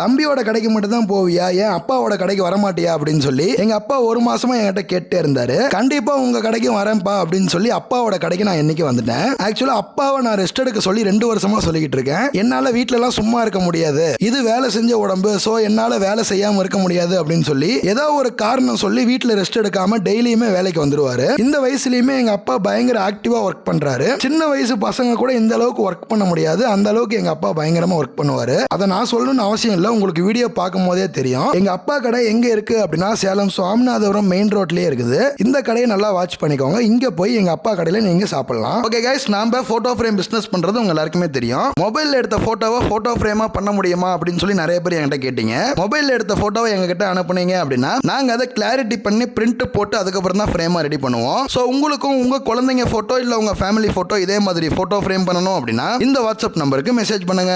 தம்பியோட கடைக்கு மட்டும் தான் போவியா? ஏன் அப்பாவோட கடைக்கு வரமாட்டியா? அப்படின்னு சொல்லி எங்க அப்பா ஒரு மாசமா என்கிட்ட கேட்டே இருந்தாரு. கண்டிப்பா உங்க கடைக்கு வரேன்ப்பா அப்படின்னு சொல்லி அப்பாவோட கடைக்கு நான் என்னைக்கு வந்துட்டேன். ஆக்சுவலா அப்பாவை நான் ரெஸ்ட் எடுக்க சொல்லி ரெண்டு வருஷமா சொல்லிக்கிட்டு இருக்கேன். என்னால வீட்டுல எல்லாம் சும்மா இருக்க முடியாது. இது வேலை செஞ்ச உடம்பு சோ என்னால வேலை செய்யாம இருக்க முடியாது அப்படின்னு சொல்லி ஏதோ ஒரு காரணம் சொல்லி வீட்டுல ரெஸ்ட் எடுக்காம டெய்லியுமே வேலைக்கு வந்துருவாரு. இந்த வயசுலயுமே எங்க அப்பா பயங்கர ஆக்டிவா ஒர்க் பண்றாரு. சின்ன வயசு பசங்க கூட இந்த அளவுக்கு ஒர்க் பண்ண முடியாது. அந்த அளவுக்கு எங்க அப்பா பயங்கரமா ஒர்க் பண்ணுவாரு. அதை நான் சொல்லணும்னு அவசியம் இல்லை. உங்களுக்கு வீடியோ பார்க்கும் போதே தெரியும். எங்க அப்பா கடை எங்க இருக்கு அப்படின்னா சேலம் சுவாமிநாதபுரம் மெயின் ரோட்லயே இருக்குது. இந்த கடையை நல்லா வாட்ச் பண்ணிக்கோங்க. இங்க போய் எங்க அப்பா கடையில நீங்க சாப்பிடலாம். ஓகே கைஸ் நாம போட்டோ ஃப்ரேம் பிசினஸ் பண்றது உங்க எல்லாருக்குமே தெரியும். மொபைலில் எடுத்த போட்டோவை போட்டோ ஃப்ரேமா பண்ண முடியுமா அப்படின்னு சொல்லி நிறைய பேர் என்கிட்ட கேட்டீங்க. மொபைலில் எடுத்த போட்டோவை எங்க கிட்ட அனுப்புனீங்க அப்படின்னா நாங்க அதை கிளாரிட்டி பண்ணி பிரிண்ட் போட்டு அதுக்கப்புறம் தான் ஃப்ரேமா ரெடி பண்ணுவோம். ஸோ உங்களுக்கும் உங்க குழந்தைங்க போட்டோ இல்ல உங்க ஃபேமிலி போட்டோ இதே மாதிரி போட்டோ ஃப்ரேம் பண்ணணும் அப்படின்னா இந்த வாட்ஸ்அப் நம்பருக்கு மெசேஜ் பண்ணுங்க.